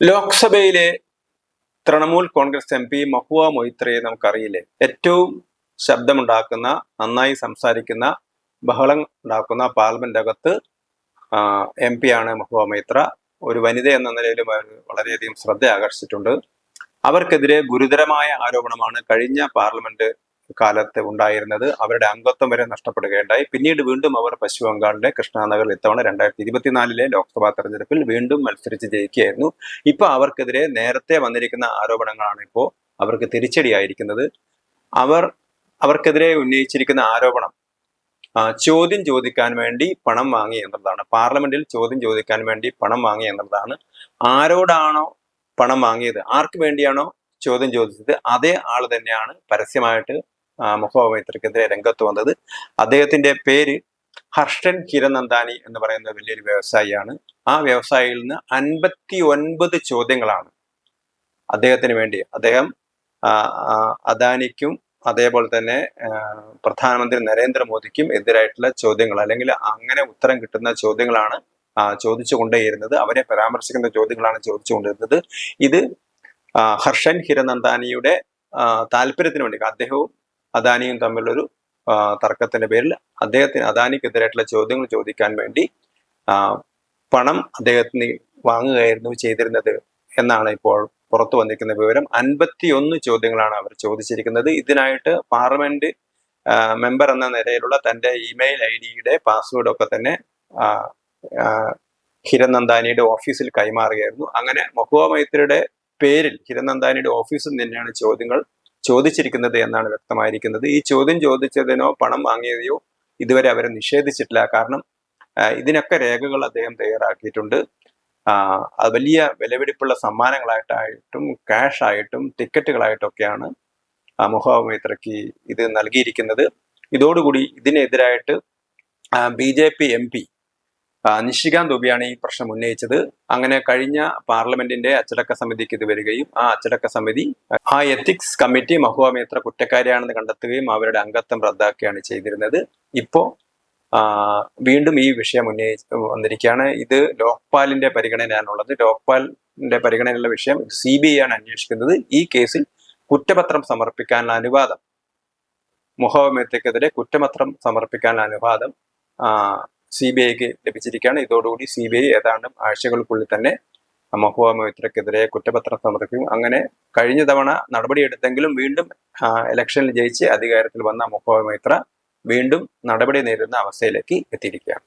ലോക്സഭയിലെ Trinamool Congress M P Mahua മൊയ്ത്രയെ നമുക്കറിയില്ലേ? ഏറ്റവും ശബ്ദമുണ്ടാക്കുന്ന നന്നായി സംസാരിക്കുന്ന ബഹളം ഉണ്ടാക്കുന്ന പാർലമെന്റ് അകത്ത് എം പി ആണ് മഹുവ മൈത്ര ഒരു വനിത എന്ന നിലയിലും അവർ വളരെയധികം ശ്രദ്ധ ആകർഷിച്ചിട്ടുണ്ട്. അവർക്കെതിരെ ഗുരുതരമായ ആരോപണമാണ് കഴിഞ്ഞ പാർലമെന്റ് കാലത്ത് ഉണ്ടായിരുന്നത് അവരുടെ അംഗത്വം വരെ നഷ്ടപ്പെടുകയുണ്ടായി. പിന്നീട് വീണ്ടും അവർ പശ്ചിമ ബംഗാളിലെ കൃഷ്ണാനഗർ ഇത്തവണ രണ്ടായിരത്തി ഇരുപത്തിനാലിലെ ലോക്സഭാ തെരഞ്ഞെടുപ്പിൽ വീണ്ടും മത്സരിച്ച് ജയിക്കുകയായിരുന്നു. ഇപ്പൊ അവർക്കെതിരെ നേരത്തെ വന്നിരിക്കുന്ന ആരോപണങ്ങളാണ് ഇപ്പോൾ അവർക്ക് തിരിച്ചടിയായിരിക്കുന്നത്. അവർ അവർക്കെതിരെ ഉന്നയിച്ചിരിക്കുന്ന ആരോപണം ചോദ്യം ചോദിക്കാൻ വേണ്ടി പണം വാങ്ങി എന്നുള്ളതാണ്. പാർലമെന്റിൽ ചോദ്യം ചോദിക്കാൻ വേണ്ടി പണം വാങ്ങി എന്നുള്ളതാണ്. ആരോടാണോ പണം വാങ്ങിയത്? ആർക്ക് വേണ്ടിയാണോ ചോദ്യം ചോദിച്ചത്? അതേ ആൾ തന്നെയാണ് പരസ്യമായിട്ട് മുഹമ്മദ് മൈത്രക്കെതിരെ രംഗത്ത് വന്നത്. അദ്ദേഹത്തിന്റെ പേര് ഹർഷൻ ഹിരനന്ദാനി എന്ന് പറയുന്ന വലിയൊരു വ്യവസായിയാണ്. ആ വ്യവസായിയിൽ നിന്ന് അൻപത്തി ഒൻപത് ചോദ്യങ്ങളാണ് അദ്ദേഹത്തിന് വേണ്ടി. അദ്ദേഹം അദാനിക്കും അതേപോലെ തന്നെ പ്രധാനമന്ത്രി നരേന്ദ്രമോദിക്കും എതിരായിട്ടുള്ള ചോദ്യങ്ങൾ അല്ലെങ്കിൽ അങ്ങനെ ഉത്തരം കിട്ടുന്ന ചോദ്യങ്ങളാണ് ചോദിച്ചു ചോദിച്ചുകൊണ്ടേയിരുന്നത് അവരെ പരാമർശിക്കുന്ന ചോദ്യങ്ങളാണ് ചോദിച്ചുകൊണ്ടിരുന്നത് ഇത് ഹർഷൻ ഹിരനന്ദാനിയുടെ താല്പര്യത്തിന് വേണ്ടി അദ്ദേഹവും അദാനിയും തമ്മിലൊരു തർക്കത്തിന്റെ പേരിൽ അദ്ദേഹത്തിന് അദാനിക്കെതിരായിട്ടുള്ള ചോദ്യങ്ങൾ ചോദിക്കാൻ വേണ്ടി പണം അദ്ദേഹത്തിന് വാങ്ങുകയായിരുന്നു ചെയ്തിരുന്നത് എന്നാണ് ഇപ്പോൾ പുറത്തു വന്നിരിക്കുന്ന വിവരം. അൻപത്തിയൊന്ന് ചോദ്യങ്ങളാണ് അവർ ചോദിച്ചിരിക്കുന്നത്. ഇതിനായിട്ട് പാർലമെന്റ് മെമ്പർ എന്ന നിലയിലുള്ള തന്റെ ഇമെയിൽ ഐ ഡിയുടെ പാസ്വേഡ് ഒക്കെ തന്നെ ഹിരനന്ദാനിയുടെ ഓഫീസിൽ കൈമാറുകയായിരുന്നു. അങ്ങനെ മഹുവ മൈത്രിയുടെ പേരിൽ ഹിരനന്ദാനിയുടെ ഓഫീസിൽ തന്നെയാണ് ചോദ്യങ്ങൾ ചോദിച്ചിരിക്കുന്നത് എന്നാണ് വ്യക്തമായിരിക്കുന്നത്. ഈ ചോദ്യം ചോദിച്ചതിനോ പണം വാങ്ങിയതോ ഇതുവരെ അവരെ നിഷേധിച്ചിട്ടില്ല. കാരണം ഇതിനൊക്കെ രേഖകൾ അദ്ദേഹം തയ്യാറാക്കിയിട്ടുണ്ട്. വലിയ വിലപിടിപ്പുള്ള സമ്മാനങ്ങളായിട്ടായിട്ടും ക്യാഷ് ആയിട്ടും ടിക്കറ്റുകളായിട്ടൊക്കെയാണ് മുഹമ്മദ് മൈത്രയ്ക്ക് ഇത് നൽകിയിരിക്കുന്നത്. ഇതോടുകൂടി ഇതിനെതിരായിട്ട് B J P M P Nishikant ദുബിയാണ് ഈ പ്രശ്നം ഉന്നയിച്ചത്. അങ്ങനെ കഴിഞ്ഞ പാർലമെന്റിന്റെ അച്ചടക്ക സമിതിക്ക് ഇത് വരികയും ആ അച്ചടക്ക സമിതി ആ എത്തിക്സ് കമ്മിറ്റി മഹുവ മേത്ര കുറ്റക്കാരിയാണെന്ന് കണ്ടെത്തുകയും അവരുടെ അംഗത്വം റദ്ദാക്കുകയാണ് ചെയ്തിരുന്നത്. ഇപ്പോ വീണ്ടും ഈ വിഷയം ഉന്നയിച്ച് വന്നിരിക്കുകയാണ്. ഇത് ലോക്പാലിന്റെ പരിഗണനയാണുള്ളത് ലോക്പാലിന്റെ പരിഗണനയുള്ള വിഷയം സി ബി ഐ ആണ് അന്വേഷിക്കുന്നത്. ഈ കേസിൽ കുറ്റപത്രം സമർപ്പിക്കാനുള്ള അനുവാദം മുഹമ്മദ് മേത്തക്കെതിരെ കുറ്റപത്രം സമർപ്പിക്കാനുള്ള അനുവാദം സി ബി ഐക്ക് ലഭിച്ചിരിക്കുകയാണ്. ഇതോടുകൂടി സി ബി ഐ ഏതാണ്ട് ആഴ്ചകൾക്കുള്ളിൽ തന്നെ മഹുവ മൊയ്ത്രക്കെതിരെ കുറ്റപത്രം സമർപ്പിക്കും. അങ്ങനെ കഴിഞ്ഞ തവണ നടപടിയെടുത്തെങ്കിലും വീണ്ടും ഇലക്ഷനിൽ ജയിച്ച് അധികാരത്തിൽ വന്ന മഹുവ മൈത്ര വീണ്ടും നടപടി നേരിടുന്ന അവസ്ഥയിലേക്ക് എത്തിയിരിക്കുകയാണ്.